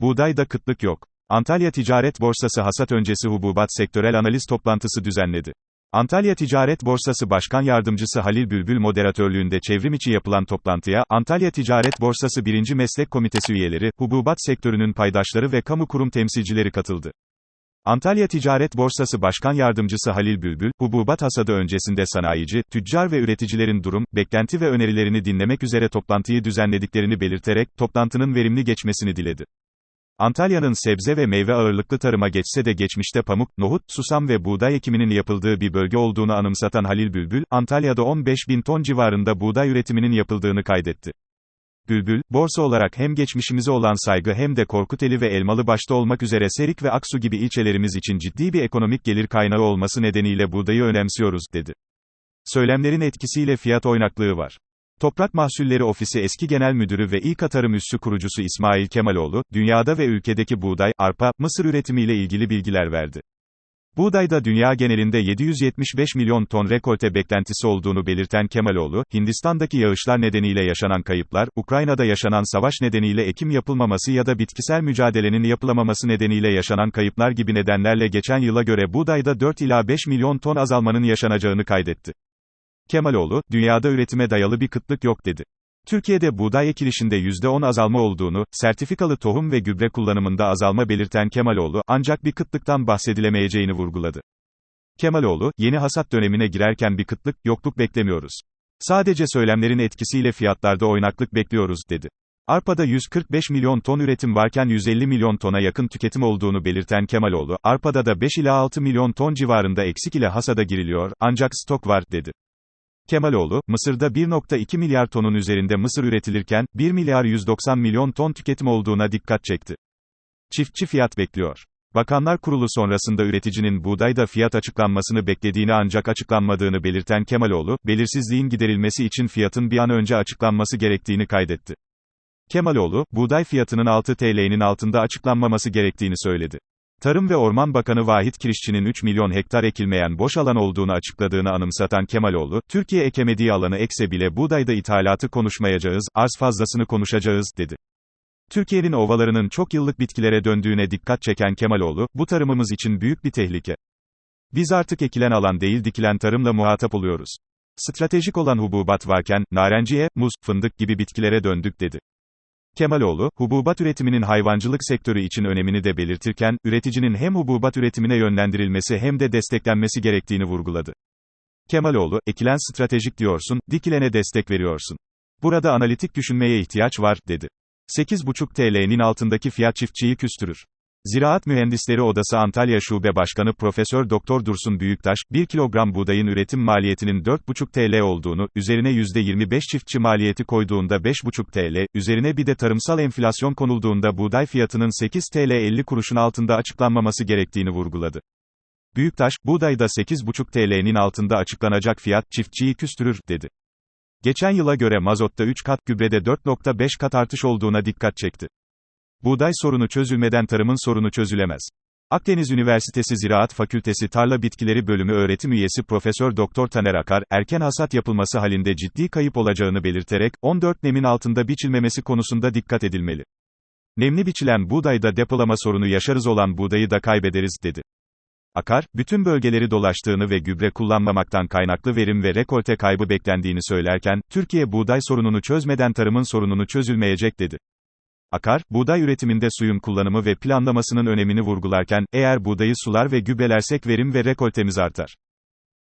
Buğdayda kıtlık yok. Antalya Ticaret Borsası hasat öncesi hububat sektörel analiz toplantısı düzenledi. Antalya Ticaret Borsası Başkan Yardımcısı Halil Bülbül moderatörlüğünde çevrim içi yapılan toplantıya, Antalya Ticaret Borsası 1. Meslek Komitesi üyeleri, hububat sektörünün paydaşları ve kamu kurum temsilcileri katıldı. Antalya Ticaret Borsası Başkan Yardımcısı Halil Bülbül, hububat hasadı öncesinde sanayici, tüccar ve üreticilerin durum, beklenti ve önerilerini dinlemek üzere toplantıyı düzenlediklerini belirterek, toplantının verimli geçmesini diledi. Antalya'nın sebze ve meyve ağırlıklı tarıma geçse de geçmişte pamuk, nohut, susam ve buğday ekiminin yapıldığı bir bölge olduğunu anımsatan Halil Bülbül, Antalya'da 15 bin ton civarında buğday üretiminin yapıldığını kaydetti. Bülbül, borsa olarak hem geçmişimize olan saygı hem de Korkuteli ve Elmalı başta olmak üzere Serik ve Aksu gibi ilçelerimiz için ciddi bir ekonomik gelir kaynağı olması nedeniyle buğdayı önemsiyoruz, dedi. Söylemlerin etkisiyle fiyat oynaklığı var. Toprak Mahsulleri Ofisi eski genel müdürü ve İK Tarım Üssü kurucusu İsmail Kemaloğlu, dünyada ve ülkedeki buğday, arpa, mısır üretimiyle ilgili bilgiler verdi. Buğdayda dünya genelinde 775 milyon ton rekolte beklentisi olduğunu belirten Kemaloğlu, Hindistan'daki yağışlar nedeniyle yaşanan kayıplar, Ukrayna'da yaşanan savaş nedeniyle ekim yapılmaması ya da bitkisel mücadelenin yapılamaması nedeniyle yaşanan kayıplar gibi nedenlerle geçen yıla göre buğdayda 4 ila 5 milyon ton azalmanın yaşanacağını kaydetti. Kemaloğlu, dünyada üretime dayalı bir kıtlık yok dedi. Türkiye'de buğday ekilişinde %10 azalma olduğunu, sertifikalı tohum ve gübre kullanımında azalma belirten Kemaloğlu, ancak bir kıtlıktan bahsedilemeyeceğini vurguladı. Kemaloğlu, yeni hasat dönemine girerken bir kıtlık, yokluk beklemiyoruz. Sadece söylemlerin etkisiyle fiyatlarda oynaklık bekliyoruz, dedi. Arpa'da 145 milyon ton üretim varken 150 milyon tona yakın tüketim olduğunu belirten Kemaloğlu, Arpa'da da 5 ila 6 milyon ton civarında eksik ile hasada giriliyor, ancak stok var, dedi. Kemaloğlu, Mısır'da 1.2 milyar tonun üzerinde mısır üretilirken, 1 milyar 190 milyon ton tüketim olduğuna dikkat çekti. Çiftçi fiyat bekliyor. Bakanlar Kurulu sonrasında üreticinin buğdayda fiyat açıklanmasını beklediğini ancak açıklanmadığını belirten Kemaloğlu, belirsizliğin giderilmesi için fiyatın bir an önce açıklanması gerektiğini kaydetti. Kemaloğlu, buğday fiyatının 6 TL'nin altında açıklanmaması gerektiğini söyledi. Tarım ve Orman Bakanı Vahit Kirişçi'nin 3 milyon hektar ekilmeyen boş alan olduğunu açıkladığını anımsatan Kemaloğlu, Türkiye ekemediği alanı ekse bile buğdayda ithalatı konuşmayacağız, arz fazlasını konuşacağız, dedi. Türkiye'nin ovalarının çok yıllık bitkilere döndüğüne dikkat çeken Kemaloğlu, bu tarımımız için büyük bir tehlike. Biz artık ekilen alan değil dikilen tarımla muhatap oluyoruz. Stratejik olan hububat varken, narenciye, muz, fındık gibi bitkilere döndük, dedi. Kemaloğlu, hububat üretiminin hayvancılık sektörü için önemini de belirtirken, üreticinin hem hububat üretimine yönlendirilmesi hem de desteklenmesi gerektiğini vurguladı. Kemaloğlu, ekilen stratejik diyorsun, dikilene destek veriyorsun. Burada analitik düşünmeye ihtiyaç var, dedi. 8,5 TL'nin altındaki fiyat çiftçiyi küstürür. Ziraat Mühendisleri Odası Antalya Şube Başkanı Profesör Doktor Dursun Büyüktaş, 1 kilogram buğdayın üretim maliyetinin 4,5 TL olduğunu, üzerine %25 çiftçi maliyeti koyduğunda 5,5 TL, üzerine bir de tarımsal enflasyon konulduğunda buğday fiyatının 8 TL 50 kuruşun altında açıklanmaması gerektiğini vurguladı. Büyüktaş, buğdayda 8,5 TL'nin altında açıklanacak fiyat, çiftçiyi küstürür, dedi. Geçen yıla göre mazotta 3 kat, gübrede 4,5 kat artış olduğuna dikkat çekti. Buğday sorunu çözülmeden tarımın sorunu çözülemez. Akdeniz Üniversitesi Ziraat Fakültesi Tarla Bitkileri Bölümü öğretim üyesi Profesör Doktor Taner Akar, erken hasat yapılması halinde ciddi kayıp olacağını belirterek, 14 nemin altında biçilmemesi konusunda dikkat edilmeli. Nemli biçilen buğdayda depolama sorunu yaşarız olan buğdayı da kaybederiz, dedi. Akar, bütün bölgeleri dolaştığını ve gübre kullanmamaktan kaynaklı verim ve rekolte kaybı beklendiğini söylerken, Türkiye buğday sorununu çözmeden tarımın sorununu çözülmeyecek dedi. Akar, buğday üretiminde suyun kullanımı ve planlamasının önemini vurgularken, eğer buğdayı sular ve gübrelersek verim ve rekoltemiz artar.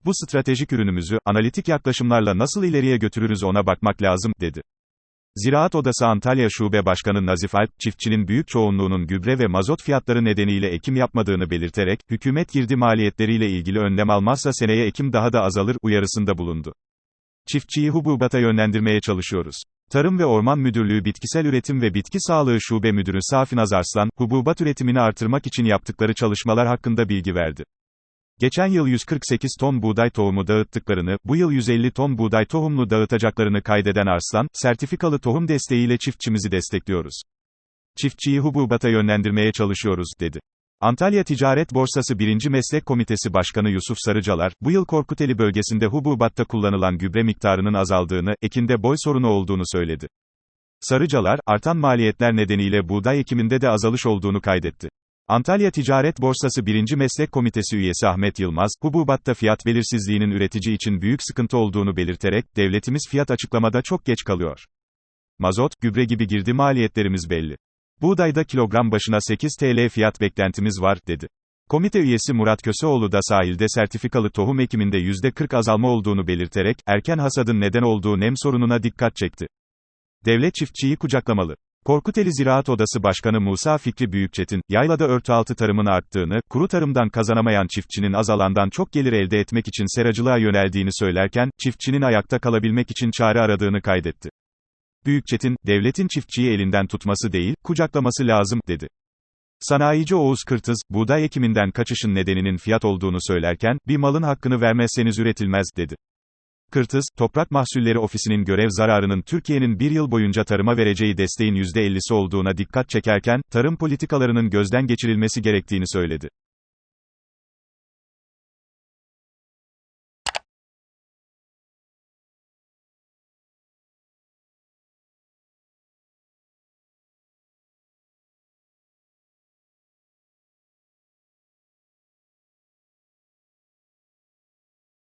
Bu stratejik ürünümüzü, analitik yaklaşımlarla nasıl ileriye götürürüz ona bakmak lazım, dedi. Ziraat Odası Antalya Şube Başkanı Nazif Alp, çiftçinin büyük çoğunluğunun gübre ve mazot fiyatları nedeniyle ekim yapmadığını belirterek, hükümet girdi maliyetleriyle ilgili önlem almazsa seneye ekim daha da azalır, uyarısında bulundu. Çiftçiyi hububata yönlendirmeye çalışıyoruz. Tarım ve Orman Müdürlüğü Bitkisel Üretim ve Bitki Sağlığı Şube Müdürü Safinaz Arslan, hububat üretimini artırmak için yaptıkları çalışmalar hakkında bilgi verdi. Geçen yıl 148 ton buğday tohumu dağıttıklarını, bu yıl 150 ton buğday tohumlu dağıtacaklarını kaydeden Arslan, sertifikalı tohum desteğiyle çiftçimizi destekliyoruz. Çiftçiyi hububata yönlendirmeye çalışıyoruz, dedi. Antalya Ticaret Borsası 1. Meslek Komitesi Başkanı Yusuf Sarıcalar, bu yıl Korkuteli bölgesinde hububatta kullanılan gübre miktarının azaldığını, ekinde boy sorunu olduğunu söyledi. Sarıcalar, artan maliyetler nedeniyle buğday ekiminde de azalış olduğunu kaydetti. Antalya Ticaret Borsası 1. Meslek Komitesi üyesi Ahmet Yılmaz, hububatta fiyat belirsizliğinin üretici için büyük sıkıntı olduğunu belirterek, devletimiz fiyat açıklamada çok geç kalıyor. Mazot, gübre gibi girdi maliyetlerimiz belli. Buğdayda kilogram başına 8 TL fiyat beklentimiz var, dedi. Komite üyesi Murat Köseoğlu da sahilde sertifikalı tohum ekiminde %40 azalma olduğunu belirterek, erken hasadın neden olduğu nem sorununa dikkat çekti. Devlet çiftçiyi kucaklamalı. Korkuteli Ziraat Odası Başkanı Musa Fikri Büyükçetin, yaylada örtü tarımın arttığını, kuru tarımdan kazanamayan çiftçinin azalandan çok gelir elde etmek için seracılığa yöneldiğini söylerken, çiftçinin ayakta kalabilmek için çare aradığını kaydetti. Büyükçetin, devletin çiftçiyi elinden tutması değil, kucaklaması lazım, dedi. Sanayici Oğuz Kırtız, buğday ekiminden kaçışın nedeninin fiyat olduğunu söylerken, bir malın hakkını vermezseniz üretilmez, dedi. Kırtız, Toprak Mahsulleri Ofisi'nin görev zararının Türkiye'nin bir yıl boyunca tarıma vereceği desteğin %50'si olduğuna dikkat çekerken, tarım politikalarının gözden geçirilmesi gerektiğini söyledi.